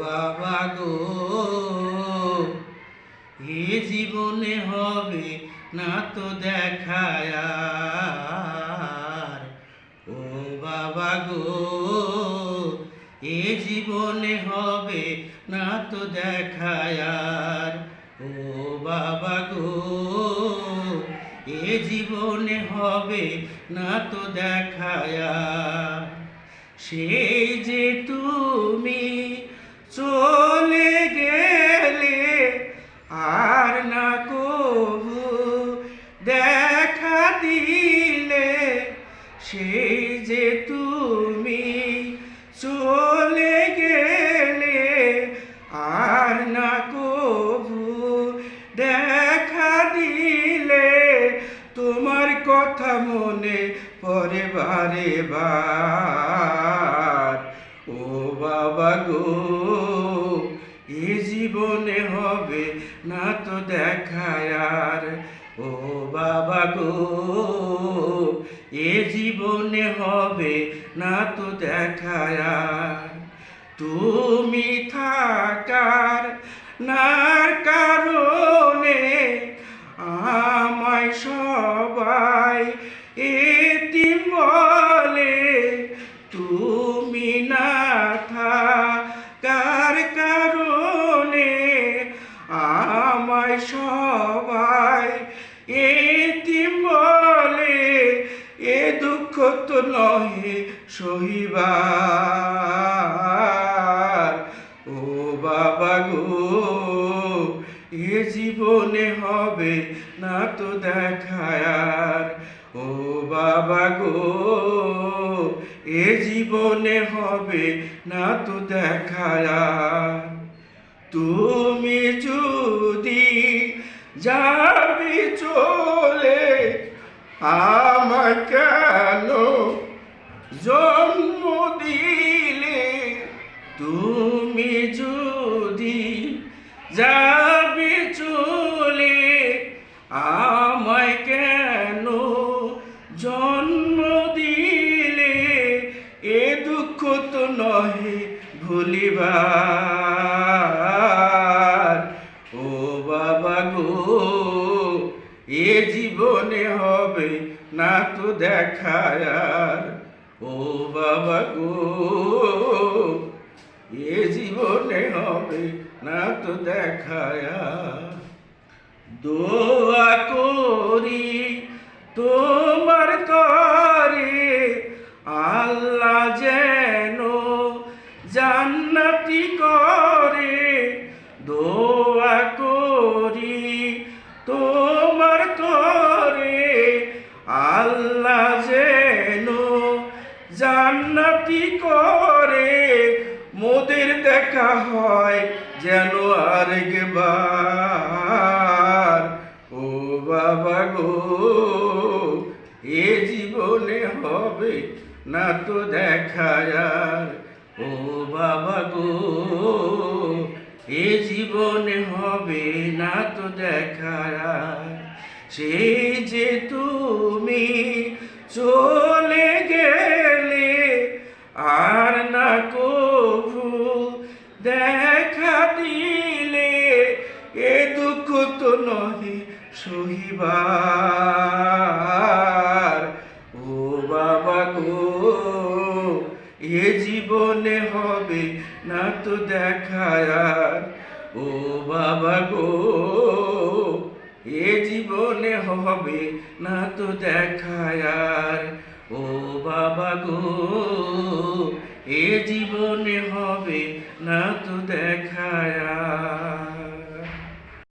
বাবা গো, এ জীবনে হবে না তো দেখায় ও বাবা গো, এ জীবনে হবে না তো দেখায়। ও বাবা গো, এ জীবনে হবে না তো দেখায় সেই যে তুমি চলে গেলে আর না কবু দেখা দিলে সেই যে তুমি চলে গেলে আর না কবু দেখা দিলে, তোমার কথা মনে পরে বারে বার। বাবা গো এ জীবনে হবে না তো দেখায় আর। ও বাবা গো এ জীবনে হবে না তো দেখায় আর। তুমি থাকার নার কারণে আমায় সবাই এতিম দুঃখ তো নহে সহিবার। ও বাবা গো, এ জীবনে হবে না তো দেখায়ার। ও বাবা গো, এ জীবনে হবে না তো দেখায়ার। তুমি যদি যাবি চলে আমার কেন জন্ম দিলে তুমি যদি যাবি চলে, আমায় কেন জন্ম দিলে এ দুঃখ তো নহে ভুলিবার ও বাবা গো, এ জীবনে হবে না তো দেখায় আর। ও বাবা গো, এ জীবনে হবে না তো দেখায়। দোয়া করি তোমার করে, আল্লাহ যেন জান্নাতি করে দোয়া করি তোমার করে, আল্লাহ করে, মোদের দেখা হয় যেন আরেকবার ও বাবা গো, এ জীবনে হবে না তো দেখায় আর। ও বাবা গো, এ জীবনে হবে না তো দেখায় আর। সেই যে তুমি চলে নহে সহিবার। ও বাবা গো, এ জীবনে হবে না তো দেখায় ও বাবা গো, এ জীবনে হবে না তো দেখায়ার ও বাবা গো, এ জীবনে হবে না তো দেখায় আর।